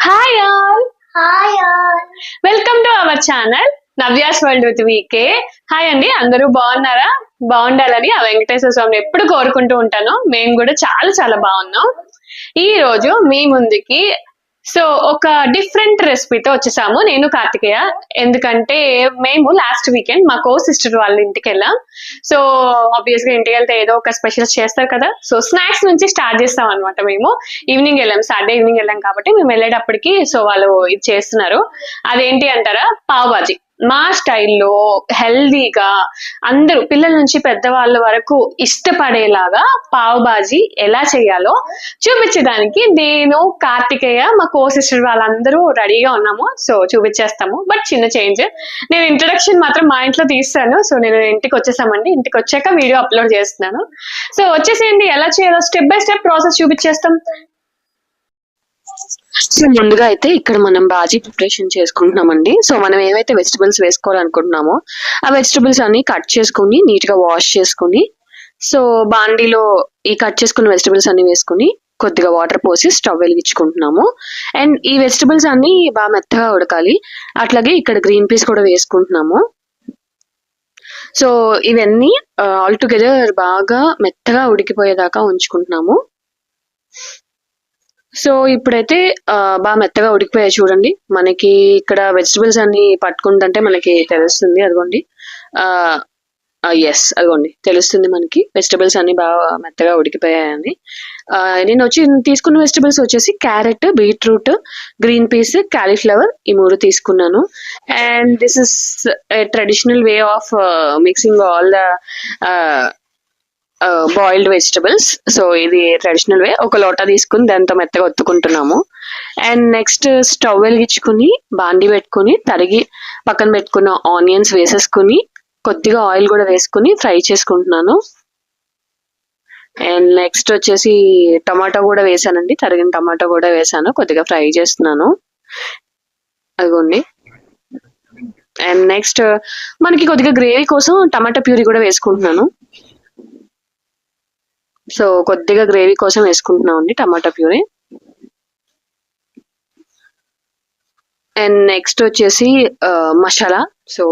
Hi all hi all welcome to our channel Navya's world with VK hi అండి అందరూ బాగున్నారా? బాగుండాలని ఆ వెంకటేశ్వర స్వామిని ఎప్పుడు కోరుకుంటూ ఉంటాను మేము కూడా చాలా చాలా బాగున్నాం. ఈ రోజు మీ ముందుకి సో ఒక డిఫరెంట్ రెసిపీతో వచ్చేసాము నేను కార్తికేయ. ఎందుకంటే మేము లాస్ట్ వీకెండ్ మా కో సిస్టర్ వాళ్ళ ఇంటికి వెళ్ళాం. సో ఆబ్వియస్గా ఇంటికి వెళ్తే ఏదో ఒక స్పెషల్స్ చేస్తారు కదా. సో స్నాక్స్ నుంచి స్టార్ట్ చేస్తాం అనమాట మేము. ఈవినింగ్ వెళ్ళాం సాటర్డే ఈవినింగ్ వెళ్ళాం కాబట్టి మేము వెళ్ళేటప్పటికి సో వాళ్ళు ఇది చేస్తున్నారు. అదేంటి అంటారా? పావ్ బాజీ. మా స్టైల్లో హెల్దీగా అందరూ పిల్లల నుంచి పెద్దవాళ్ళ వరకు ఇష్టపడేలాగా పావ్ బాజీ ఎలా చేయాలో చూపించడానికి నేను కార్తికేయ మా కో సిస్టర్ వాళ్ళందరూ రెడీగా ఉన్నాము. సో చూపించేస్తాము. బట్ చిన్న చేంజ్. నేను ఇంట్రడక్షన్ మాత్రం మా ఇంట్లో తీస్తాను. సో నేను ఇంటికి వచ్చేసామండి. ఇంటికి వచ్చాక వీడియో అప్లోడ్ చేస్తున్నాను. సో వచ్చేసేయండి. ఎలా చేయాలో స్టెప్ బై స్టెప్ ప్రాసెస్ చూపించేస్తాం. సో ముందుగా అయితే ఇక్కడ మనం బాజీ ప్రిపరేషన్ చేసుకుంటున్నామండి. సో మనం ఏవైతే వెజిటబుల్స్ వేసుకోవాలనుకుంటున్నామో ఆ వెజిటబుల్స్ అన్ని కట్ చేసుకుని నీట్గా వాష్ చేసుకుని సో బాండీలో ఈ కట్ చేసుకున్న వెజిటబుల్స్ అన్ని వేసుకుని కొద్దిగా వాటర్ పోసి స్టవ్ వెలిగించుకుంటున్నాము. అండ్ ఈ వెజిటబుల్స్ అన్ని బాగా మెత్తగా ఉడకాలి. అట్లాగే ఇక్కడ గ్రీన్ పీస్ కూడా వేసుకుంటున్నాము. సో ఇవన్నీ uh, ఆల్ టుగెదర్ బాగా మెత్తగా ఉడికిపోయేదాకా ఉంచుకుంటున్నాము. సో ఇప్పుడైతే బాగా మెత్తగా ఉడికిపోయాయి చూడండి. మనకి ఇక్కడ వెజిటబుల్స్ అన్ని పట్టుకుంటుంటే మనకి తెలుస్తుంది అదిగోండి. ఎస్ అదిగోండి. తెలుస్తుంది మనకి. వెజిటబుల్స్ అన్ని బాగా మెత్తగా ఉడికిపోయాయని. నేను వచ్చి తీసుకున్న వెజిటబుల్స్ వచ్చేసి carrot beetroot green peas cauliflower ఈ మూడు తీసుకున్నాను. And this is traditional way of mixing all the boiled vegetables so ఇది ట్రెడిషనల్ వే. ఒక లోటా తీసుకుని దాంతో మెత్తగా ఒత్తుకుంటున్నాము. అండ్ నెక్స్ట్ స్టవ్ వెలిగించుకుని బాండి పెట్టుకుని తరిగి పక్కన పెట్టుకున్న ఆనియన్స్ వేసేసుకుని కొద్దిగా ఆయిల్ కూడా వేసుకుని ఫ్రై చేసుకుంటున్నాను. అండ్ నెక్స్ట్ వచ్చేసి టమాటో కూడా వేసానండి. తరిగిన టమాటో కూడా వేసాను. కొద్దిగా ఫ్రై చేస్తున్నాను. అదిగోండి. అండ్ నెక్స్ట్ మనకి కొద్దిగా గ్రేవీ కోసం టమాటా ప్యూరీ కూడా వేసుకుంటున్నాను. సో కొద్దిగా గ్రేవీ కోసం వేసుకుంటున్నాం అండి టమాటా ప్యూరీ. అండ్ నెక్స్ట్ వచ్చేసి మసాలా. సో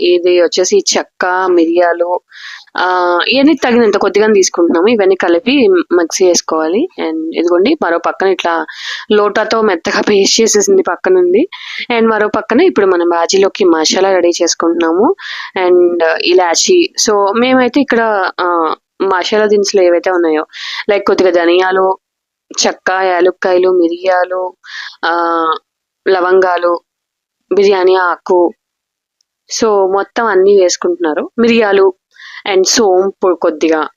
ఇది వచ్చేసి చెక్క మిరియాలు ఇవన్నీ తగినంత కొద్దిగా తీసుకుంటున్నాము. ఇవన్నీ కలిపి మిక్సీ వేసుకోవాలి. అండ్ ఇదిగోండి మరో పక్కన ఇట్లా లోటాతో మెత్తగా పేస్ట్ చేసేసింది పక్కన ఉంది. అండ్ మరో పక్కన ఇప్పుడు మనం బాజీలోకి మసాలా రెడీ చేసుకుంటున్నాము. అండ్ ఇలాచి. సో మేమైతే ఇక్కడ మసాలా దినుసులు ఏవైతే ఉన్నాయో లైక్ కొద్దిగా ధనియాలు చెక్క యాలుక్కాయలు మిరియాలు లవంగాలు బిర్యానీ ఆకు. సో మొత్తం అన్నీ వేసుకుంటున్నారు. మిరియాలు అండ్ సోంపు కొద్దిగా.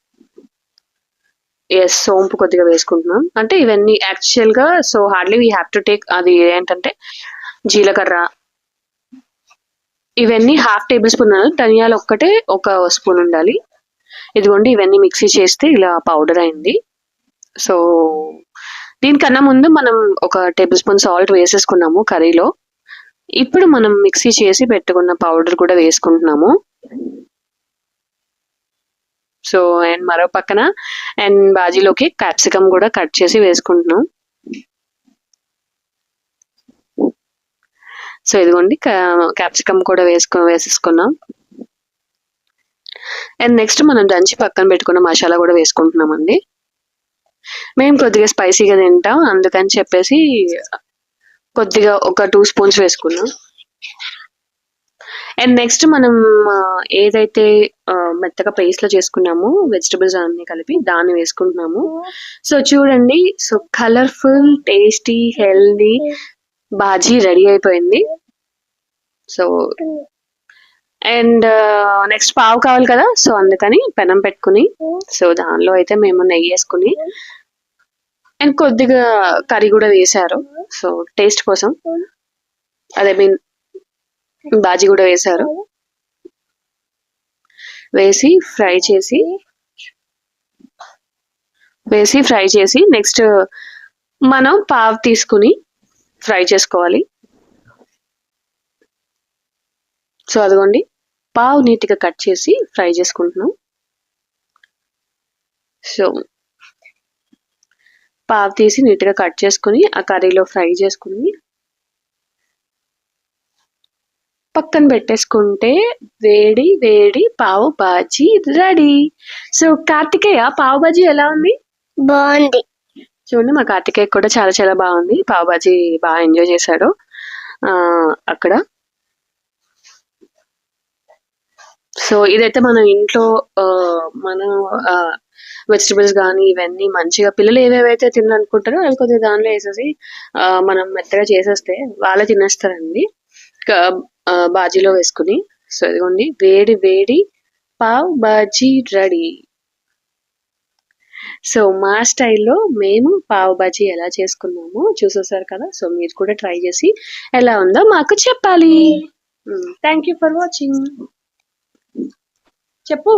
ఎస్ సోంపు కొద్దిగా వేసుకుంటున్నాం. అంటే ఇవన్నీ యాక్చువల్గా so hardly we have to take అది ఏంటంటే జీలకర్ర. ఇవన్నీ హాఫ్ టేబుల్ స్పూన్ ధనియాలు ఒక్కటే ఒక స్పూన్ ఉండాలి. ఇదిగోండి ఇవన్నీ మిక్సీ చేస్తే ఇలా పౌడర్ అయింది. సో దీనికన్నా ముందు మనం ఒక టేబుల్ స్పూన్ సాల్ట్ వేసేసుకున్నాము కర్రీలో. ఇప్పుడు మనం మిక్సీ చేసి పెట్టుకున్న పౌడర్ కూడా వేసుకుంటున్నాము. సో అండ్ మరో పక్కన అండ్ బాజీలోకి క్యాప్సికమ్ కూడా కట్ చేసి వేసుకుంటున్నాం. సో ఇదిగోండి క్యాప్సికమ్ కూడా వేసుకు వేసేసుకున్నాం. అండ్ నెక్స్ట్ మనం దంచి పక్కన పెట్టుకున్న మసాలా కూడా వేసుకుంటున్నామండి. మేము కొద్దిగా స్పైసీగా తింటాం. అందుకని చెప్పేసి కొద్దిగా ఒక టూ స్పూన్స్ వేసుకున్నాం. అండ్ నెక్స్ట్ మనం ఏదైతే మెత్తగా పేస్ట్లో చేసుకున్నామో వెజిటబుల్స్ అన్ని కలిపి దాన్ని వేసుకుంటున్నాము. సో చూడండి so colourful tasty healthy bhaji ready అయిపోయింది. సో అండ్ నెక్స్ట్ పావు కావాలి కదా సో అందుకని పెనం పెట్టుకుని సో దానిలో అయితే మేము నెయ్యి వేసుకుని అండ్ కొద్దిగా కర్రీ కూడా వేశారు సో టేస్ట్ కోసం. అదే మీన్ బాజీ కూడా వేశారు. వేసి ఫ్రై చేసి వేసి ఫ్రై చేసి నెక్స్ట్ మనం పావు తీసుకుని ఫ్రై చేసుకోవాలి. సో అదిగోండి. పావు నీట్గా కట్ చేసి ఫ్రై చేసుకుంటున్నాం. సో పావు తీసి నీట్గా కట్ చేసుకుని ఆ కర్రీలో ఫ్రై చేసుకుని పక్కన పెట్టేసుకుంటే వేడి వేడి పావు బాజీ రెడీ. సో కార్తికేయ పావు బాజీ ఎలా ఉంది? బాగుంది. చూడండి మా కార్తికేయ కూడా చాలా చాలా బాగుంది. పావు బాజీ బాగా ఎంజాయ్ చేశాడు. ఆ, అక్కడ సో ఇదైతే మనం ఇంట్లో మనం వెజిటబుల్స్ కానీ ఇవన్నీ మంచిగా పిల్లలు ఏవేవైతే తినాలనుకుంటారో అవి కొద్దిగా దానిలో వేసేసి మనం మెత్తగా చేసేస్తే వాళ్ళే తినేస్తారండి. బాజీలో వేసుకుని. సో ఇదిగోండి వేడి వేడి పావ్ బాజీ రెడీ. సో మా స్టైల్లో మేము పావ్ బాజీ ఎలా చేసుకున్నామో చూసేసారు కదా. సో మీరు కూడా ట్రై చేసి ఎలా ఉందో మాకు చెప్పాలి. Thank you for watching చెప్పు